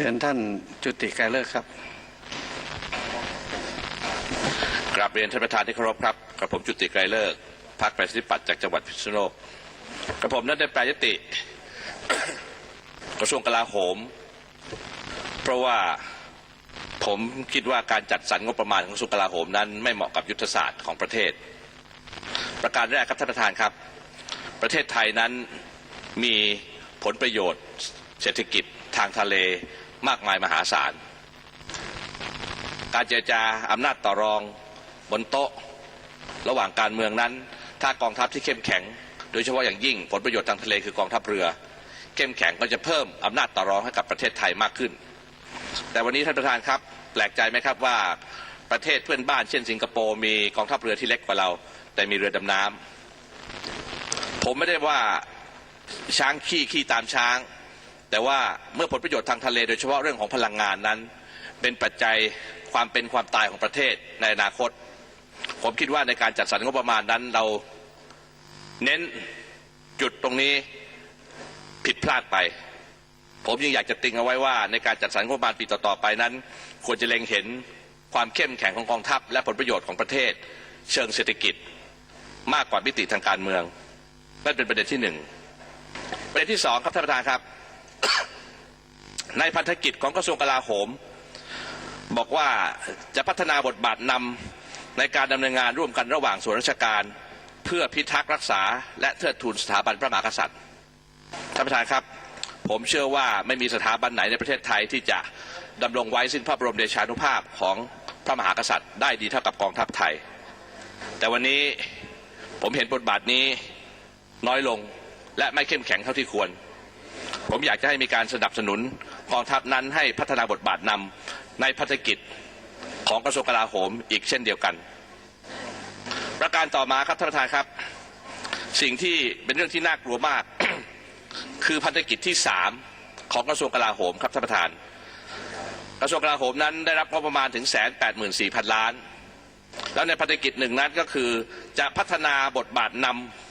ชิญท่านจุติไกรเลิกครับกราบเรียนท่านประธานที่เคารพครับกระผมจุติไกรเลิกพรรคประชาธิปัตย์จากจังหวัดพิษณุโลกกระผมนั้นได้แปลยติ กระทรวงกลาโหม เพราะว่าผมคิดว่าการจัดสรรงบประมาณของกระทรวงกลาโหมนั้นไม่เหมาะกับยุทธศาสตร์ของประเทศ ประการแรกครับท่านประธานครับ ประเทศไทยนั้นมีผลประโยชน์ เศรษฐกิจทางทะเล มากมายมหาศาล การเจรจาอำนาจต่อรองบนโต๊ะระหว่างการเมืองนั้น ถ้ากองทัพที่เข้มแข็ง โดยเฉพาะอย่างยิ่งผลประโยชน์ทางทะเลคือกองทัพเรือ เข้มแข็งก็จะเพิ่มอำนาจต่อรองให้กับประเทศไทยมากขึ้น แต่วันนี้ท่านประธานครับ แปลกใจไหมครับว่าประเทศเพื่อนบ้านเช่นสิงคโปร์มีกองทัพเรือที่เล็กกว่าเรา แต่มีเรือดำน้ำผมไม่ได้ว่าช้างขี้ขี้ตามช้าง แต่ว่าเมื่อผลประโยชน์ทางทะเลโดยเฉพาะเรื่องของพลังงานนั้น เป็นปัจจัยความเป็นความตายของประเทศในอนาคต ผมคิดว่าในการจัดสรรงบประมาณนั้นเราเน้นจุดตรงนี้ผิดพลาดไป ผมยังอยากจะติงเอาไว้ว่า ในการจัดสรรงบประมาณปีต่อๆไปนั้น ควรจะเล็งเห็นความเข้มแข็งของกองทัพ และผลประโยชน์ของประเทศ เชิงเศรษฐกิจมากกว่ามิติทางการเมืองนั่นเป็นประเด็นที่หนึ่งประเด็นที่สองครับท่านประธานครับ ในพันธกิจของกระทรวงกลาโหม บอกว่าจะพัฒนาบทบาทนำในการดำเนินงานร่วมกันระหว่างส่วนราชการ เพื่อพิทักษ์รักษา และเทิดทูนสถาบันพระมหากษัตริย์ท่านประธานครับ ผมเชื่อว่าไม่มีสถาบันไหนในประเทศไทยที่จะดำรงไว้สิ้นพระบรมเดชานุภาพของพระมหากษัตริย์ ได้ดีเท่ากับกองทัพไทย แต่วันนี้ผมเห็นบทบาทนี้น้อยลงและไม่เข้มแข็งเท่าที่ควร ผมอยากจะให้มีการสนับสนุน กองทัพนั้นให้พัฒนาบทบาทนำในพัฒกิจของกระทรวงกลาโหมอีกเช่นเดียวกัน ประการต่อมาครับท่านประธานครับ สิ่งที่เป็นเรื่องที่น่ากลัวมาก คือพันธกิจที่สามของกระทรวงกลาโหมครับท่านประธาน กระทรวงกลาโหมนั้นได้รับงบประมาณถึงแสนแปดหมื่นสี่พันล้าน แล้วในพันธกิจหนึ่งนั้นก็คือจะพัฒนาบทบาทน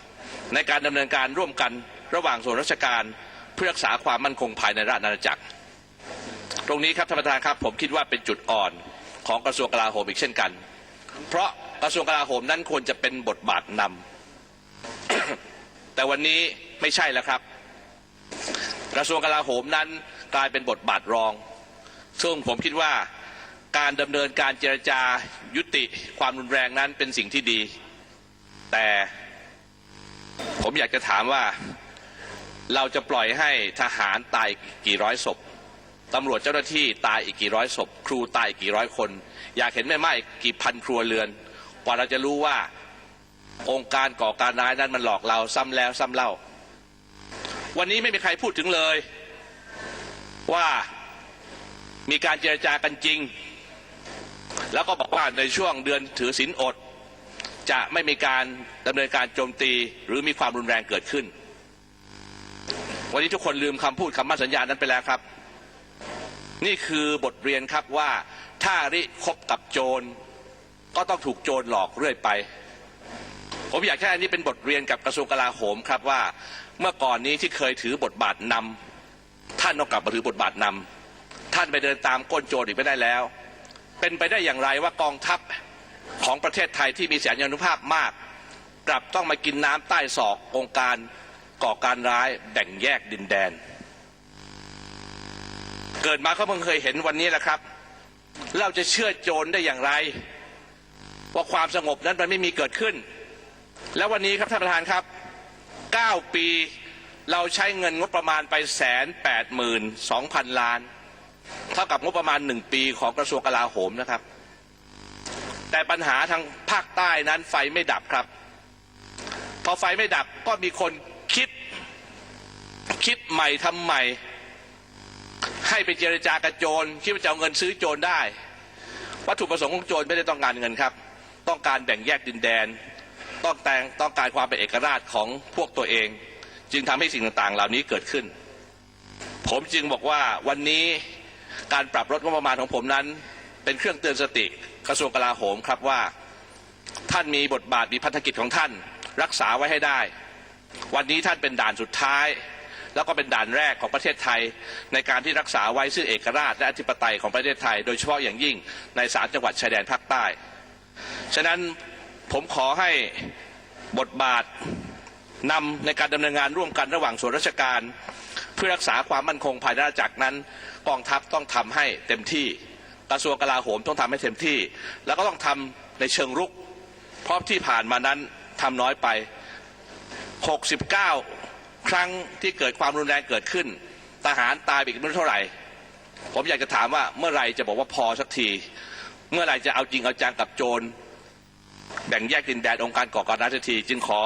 ำในการดำเนินการร่วมกันระหว่างส่วนราชการเพื่อรักษาความมั่นคงภายในราชอาณาจักร ตรงนี้ครับท่านประธานครับผมคิดว่าเป็นจุดอ่อนของกระทรวงกลาโหมอีกเช่นกัน เพราะกระทรวงกลาโหมนั้นควรจะเป็นบทบาทนำแต่วันนี้ไม่ใช่แล้วครับ กระทรวงกลาโหมนั้นกลายเป็นบทบาทรอง ซึ่งผมคิดว่าการดำเนินการเจรจายุติความรุนแรงนั้นเป็นสิ่งที่ดี แต่ผมอยากจะถามว่าเราจะปล่อยให้ทหารตายกี่ร้อยศพ ตำรวจเจ้าหน้าที่ตายอีกกี่ร้อยศพ ครูตายอีกกี่ร้อยคน อยากเห็นแม่ไม้กี่พันครัวเรือน กว่าเราจะรู้ว่าองค์การก่อการร้ายนั้นมันหลอกเราซ้ำแล้วซ้ำเล่า วันนี้ไม่มีใครพูดถึงเลย ว่ามีการเจรจากันจริง แล้วก็บอกว่าในช่วงเดือนถือศีลอด จะไม่มีการดำเนินการโจมตีหรือมีความรุนแรงเกิดขึ้น วันนี้ทุกคนลืมคำพูดคำมั่นสัญญานั้นไปแล้วครับ นี่คือบทเรียนครับว่าถ้าริคบกับโจร ก็ต้องถูกโจรหลอกเรื่อยไป ผมอยากให้อันนี้เป็นบทเรียนกับกระทรวงกลาโหมครับว่า เมื่อก่อนนี้ที่เคยถือบทบาทนำท่านต้องกลับมาถือบทบาทนำท่านไปเดินตามก้นโจรอีกไม่ได้แล้ว เป็นไปได้อย่างไรว่ากองทัพของประเทศไทยที่มีแสนยานุภาพมาก กลับต้องมากินน้ำใต้ศอกองค์การก่อการร้ายแบ่งแยกดินแดน เกิดมาก็เพิ่งเคยเห็นวันนี้แหละครับ เราจะเชื่อโจรได้อย่างไร ว่าความสงบนั้นมันไม่มีเกิดขึ้น แล้ววันนี้ครับท่านประธานครับ 9 ปีเราใช้เงินงบประมาณไปแสนแปดหมื่นสองพันล้าน เท่ากับงบประมาณหนึ่งปีของกระทรวงกลาโหมนะครับ แต่ปัญหาทางภาคใต้นั้นไฟไม่ดับครับ พอไฟไม่ดับก็มีคนคิด คิดใหม่ทำใหม่ ไปเจรจากับโจรคิดว่าจะเอาเงินซื้อโจรได้ วัตถุประสงค์ของโจรไม่ได้ต้องการเงินครับ ต้องการแบ่งแยกดินแดน ต้องแต่งต้องการความเป็นเอกราชของพวกตัวเอง จึงทำให้สิ่งต่างๆ เหล่านี้เกิดขึ้น ผมจึงบอกว่าวันนี้การปรับลดงบประมาณของผมนั้น เป็นเครื่องเตือนสติกระทรวงกลาโหมครับว่าท่านมีบทบาทมีพันธกิจของท่าน รักษาไว้ให้ได้ วันนี้ท่านเป็นด่านสุดท้าย แล้วก็เป็นด่านแรกของประเทศไทย ในการที่รักษาไว้ซึ่งเอกราชและอธิปไตยของประเทศไทย โดยเฉพาะอย่างยิ่งในสามจังหวัดชายแดนภาคใต้ ฉะนั้นผมขอให้บทบาทนำในการดำเนินงานร่วมกันระหว่างส่วนราชการ เพื่อรักษาความมั่นคงภายในราชจักรนั้น กองทัพต้องทำให้เต็มที่กระทรวงกลาโหมต้องทำให้เต็มที่ แล้วก็ต้องทำในเชิงรุกเพราะที่ผ่านมานั้นทำน้อยไป 69 ครั้งที่เกิดความรุนแรงเกิดขึ้น ทหารตายไปอีกไม่รู้เท่าไหร่ ผมอยากจะถามว่าเมื่อไหรจะบอกว่าพอสักที เมื่อไหรจะเอาจริงเอาจังกับโจรแบ่งแยกดินแดนองค์การก่อการร้ายสักที จึงขอ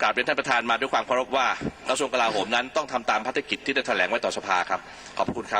กราบเรียนท่านประธานมาด้วยความเคารพว่ากระทรวงกลาโหมนั้นต้องทำตามภารกิจที่ได้แถลงไว้ต่อสภาครับ ขอบคุณครับ